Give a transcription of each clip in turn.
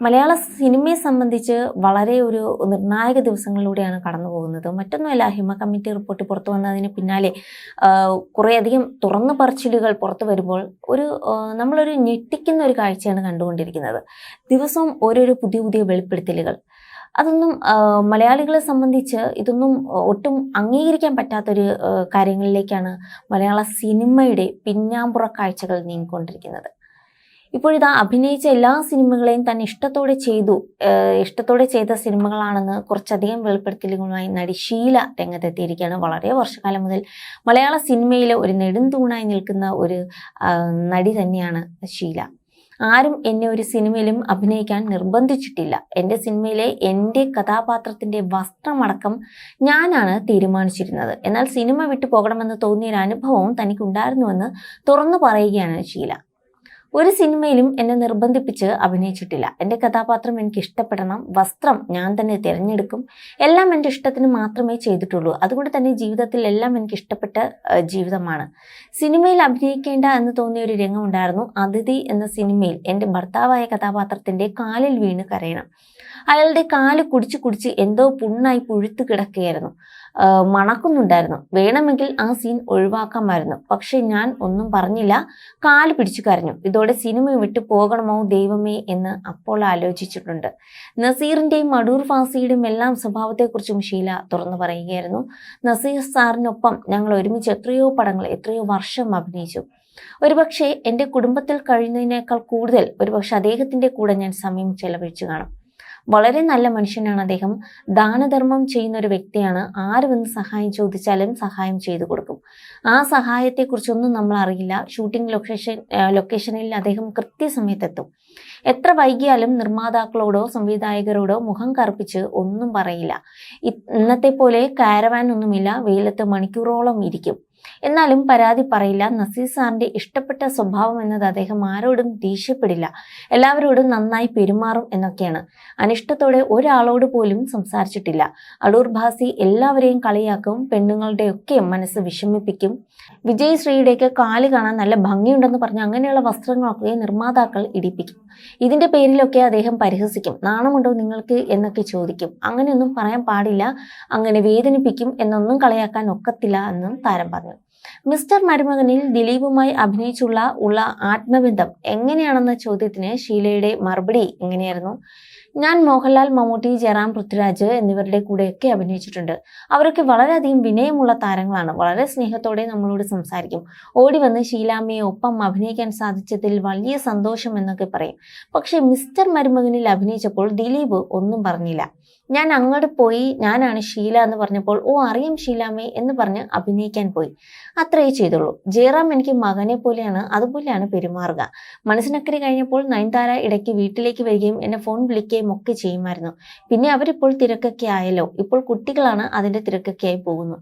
മലയാള സിനിമയെ സംബന്ധിച്ച് വളരെ ഒരു നിർണായക ദിവസങ്ങളിലൂടെയാണ് കടന്നു പോകുന്നത്. മറ്റൊന്നുമല്ല ഹിമ കമ്മിറ്റി റിപ്പോർട്ട് പുറത്തു വന്നതിന് പിന്നാലെ കുറേയധികം തുറന്നു പറച്ചിലുകൾ പുറത്തു വരുമ്പോൾ ഒരു നമ്മളൊരു ഞെട്ടിക്കുന്ന ഒരു കാഴ്ചയാണ് കണ്ടുകൊണ്ടിരിക്കുന്നത്. ദിവസവും ഓരോരോ പുതിയ പുതിയ വെളിപ്പെടുത്തലുകൾ. അതൊന്നും മലയാളികളെ സംബന്ധിച്ച് ഇതൊന്നും ഒട്ടും അംഗീകരിക്കാൻ പറ്റാത്തൊരു കാര്യങ്ങളിലേക്കാണ് മലയാള സിനിമയുടെ പിന്നാമ്പുറ കാഴ്ചകൾ നീങ്ങിക്കൊണ്ടിരിക്കുന്നത്. ഇപ്പോഴിതാ അഭിനയിച്ച എല്ലാ സിനിമകളെയും തന്നെ ഇഷ്ടത്തോടെ ചെയ്തു ഇഷ്ടത്തോടെ ചെയ്ത സിനിമകളാണെന്ന് കുറച്ചധികം വെളിപ്പെടുത്തലുകളുമായി നടി ഷീല രംഗത്തെത്തിയിരിക്കുകയാണ്. വളരെ വർഷക്കാലം മുതൽ മലയാള സിനിമയിലെ ഒരു നെടുന്തൂണായി നിൽക്കുന്ന ഒരു നടി തന്നെയാണ് ഷീല. ആരും എന്നെ ഒരു സിനിമയിലും അഭിനയിക്കാൻ നിർബന്ധിച്ചിട്ടില്ല. എന്റെ സിനിമയിലെ എന്റെ കഥാപാത്രത്തിന്റെ വസ്ത്രമടക്കം ഞാനാണ് തീരുമാനിച്ചിരുന്നത്. എന്നാൽ സിനിമ വിട്ടു പോകണമെന്ന് തോന്നിയൊരു അനുഭവവും തനിക്കുണ്ടായിരുന്നുവെന്ന് തുറന്നു പറയുകയാണ് ഷീല. ഒരു സിനിമയിലും എന്നെ നിർബന്ധിപ്പിച്ച് അഭിനയിച്ചിട്ടില്ല. എന്റെ കഥാപാത്രം എനിക്ക് ഇഷ്ടപ്പെടണം വസ്ത്രം ഞാൻ തന്നെ തിരഞ്ഞെടുക്കും. എല്ലാം എന്റെ ഇഷ്ടത്തിന് മാത്രമേ ചെയ്തിട്ടുള്ളൂ. അതുകൊണ്ട് തന്നെ ജീവിതത്തിൽ എല്ലാം എനിക്ക് ഇഷ്ടപ്പെട്ട ജീവിതമാണ്. സിനിമയിൽ അഭിനയിക്കേണ്ട എന്ന് തോന്നിയ ഒരു രംഗം ഉണ്ടായിരുന്നു. അതിഥി എന്ന സിനിമയിൽ എന്റെ ഭർത്താവായ കഥാപാത്രത്തിന്റെ കാലിൽ വീണ് കരയണം. അയാളുടെ കാൽ കുടിച്ച് കുടിച്ച് എന്തോ പുണ്ണായി പുഴുത്തു കിടക്കുകയായിരുന്നു. മണക്കുന്നുണ്ടായിരുന്നു. വേണമെങ്കിൽ ആ സീൻ ഒഴിവാക്കാമായിരുന്നു. പക്ഷെ ഞാൻ ഒന്നും പറഞ്ഞില്ല. കാൽ പിടിച്ചു കരഞ്ഞു. സിനിമ വിട്ടു പോകണമോ ദൈവമേ എന്ന് അപ്പോൾ ആലോചിച്ചിട്ടുണ്ട്. നസീറിന്റെയും അടൂർ ഫാസിയുടെയും എല്ലാം സ്വഭാവത്തെക്കുറിച്ചും ഷീല തുറന്നു പറയുകയായിരുന്നു. നസീർ സാറിനൊപ്പം ഞങ്ങൾ ഒരുമിച്ച് എത്രയോ പടങ്ങൾ എത്രയോ വർഷം അഭിനയിച്ചു. ഒരുപക്ഷെ എന്റെ കുടുംബത്തിൽ കഴിയുന്നതിനേക്കാൾ കൂടുതൽ ഒരുപക്ഷെ അദ്ദേഹത്തിന്റെ കൂടെ ഞാൻ സമയം ചെലവഴിച്ചു കാണും. വളരെ നല്ല മനുഷ്യനാണ് അദ്ദേഹം. ദാനധർമ്മം ചെയ്യുന്ന ഒരു വ്യക്തിയാണ്. ആര് വന്ന് സഹായം ചോദിച്ചാലും സഹായം ചെയ്തു കൊടുക്കും. ആ സഹായത്തെക്കുറിച്ചൊന്നും നമ്മൾ അറിയില്ല. ഷൂട്ടിംഗ് ലൊക്കേഷൻ ലൊക്കേഷനിൽ അദ്ദേഹം കൃത്യസമയത്തെത്തും. എത്ര വൈകിയാലും നിർമ്മാതാക്കളോടോ സംവിധായകരോടോ മുഖം കറുപ്പിച്ച് ഒന്നും പറയില്ല. ഇന്നത്തെ പോലെ കാരവാൻ ഒന്നുമില്ല. വെയിലത്ത് മണിക്കൂറോളം ഇരിക്കും. എന്നാലും പരാതി പറയില്ല. നസീർ സാറിന്റെ ഇഷ്ടപ്പെട്ട സ്വഭാവം എന്നത് അദ്ദേഹം ആരോടും ദേഷ്യപ്പെടില്ല. എല്ലാവരോടും നന്നായി പെരുമാറും എന്നൊക്കെയാണ്. അനിഷ്ടത്തോടെ ഒരാളോട് പോലും സംസാരിച്ചിട്ടില്ല. അടൂർ ഭാസി എല്ലാവരെയും കളിയാക്കും പെണ്ണുങ്ങളുടെയൊക്കെ മനസ്സ് വിഷമിപ്പിക്കും. വിജയ് ശ്രീയുടെയൊക്കെ കാൽ കാണാൻ നല്ല ഭംഗിയുണ്ടെന്ന് പറഞ്ഞ് അങ്ങനെയുള്ള വസ്ത്രങ്ങളൊക്കെ നിർമ്മാതാക്കൾ ഇടിപ്പിക്കും. ഇതിന്റെ പേരിലൊക്കെ അദ്ദേഹം പരിഹസിക്കും. നാണമുണ്ടോ നിങ്ങൾക്ക് എന്നൊക്കെ ചോദിക്കും. അങ്ങനെയൊന്നും പറയാൻ പാടില്ല. അങ്ങനെ വേദനിപ്പിക്കും എന്നൊന്നും കളയാക്കാൻ ഒക്കത്തില്ല എന്നും താരം പറഞ്ഞു. മിസ്റ്റർ മരുമകനിൽ ദിലീപുമായി അഭിനയിച്ചുള്ള ഉള്ള ആത്മബന്ധം എങ്ങനെയാണെന്ന ചോദ്യത്തിന് ഷീലയുടെ മറുപടി എങ്ങനെയായിരുന്നു ഞാൻ മോഹൻലാൽ മമ്മൂട്ടി ജയറാം പൃഥ്വിരാജ് എന്നിവരുടെ കൂടെയൊക്കെ അഭിനയിച്ചിട്ടുണ്ട്. അവരൊക്കെ വളരെയധികം വിനയമുള്ള താരങ്ങളാണ്. വളരെ സ്നേഹത്തോടെ നമ്മളോട് സംസാരിക്കും. ഓടി വന്ന് ഷീലാമ്മയെ ഒപ്പം അഭിനയിക്കാൻ സാധിച്ചതിൽ വലിയ സന്തോഷം എന്നൊക്കെ പറയും. പക്ഷേ മിസ്റ്റർ മരുമകനിൽ അഭിനയിച്ചപ്പോൾ ദിലീപ് ഒന്നും പറഞ്ഞില്ല. ഞാൻ അങ്ങോട്ട് പോയി ഞാനാണ് ഷീല എന്ന് പറഞ്ഞപ്പോൾ ഓ അറിയാം ഷീലാമേ എന്ന് പറഞ്ഞ് അഭിനയിക്കാൻ പോയി. അത്രയേ ചെയ്തുള്ളൂ. ജയറാം എനിക്ക് മകനെ പോലെയാണ് അതുപോലെയാണ് പെരുമാറുക. മനസ്സിനക്കരെ കഴിഞ്ഞപ്പോൾ നയൻതാര ഇടയ്ക്ക് വീട്ടിലേക്ക് വരികയും എന്നെ ഫോൺ വിളിക്കുകയും ഒക്കെ ചെയ്യുമായിരുന്നു. പിന്നെ അവരിപ്പോൾ തിരക്കൊക്കെ ആയല്ലോ. ഇപ്പോൾ കുട്ടികളാണ് അതിന്റെ തിരക്കൊക്കെ ആയി പോകുന്നു.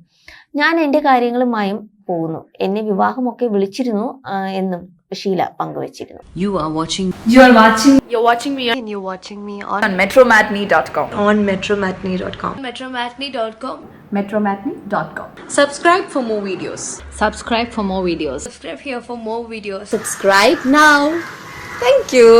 ഞാൻ എന്റെ കാര്യങ്ങളുമായും പോകുന്നു. എന്നെ വിവാഹമൊക്കെ വിളിച്ചിരുന്നു എന്നും. ഷീല പങ്കുവച്ചിരുന്നു You are watching You are watching You're watching me on, and you're watching me on on metromatney.com. on metromatney.com. metromatney.com. Metromatney.com. Subscribe for more videos. subscribe for more videos. Subscribe here for more videos. Subscribe now. Thank you.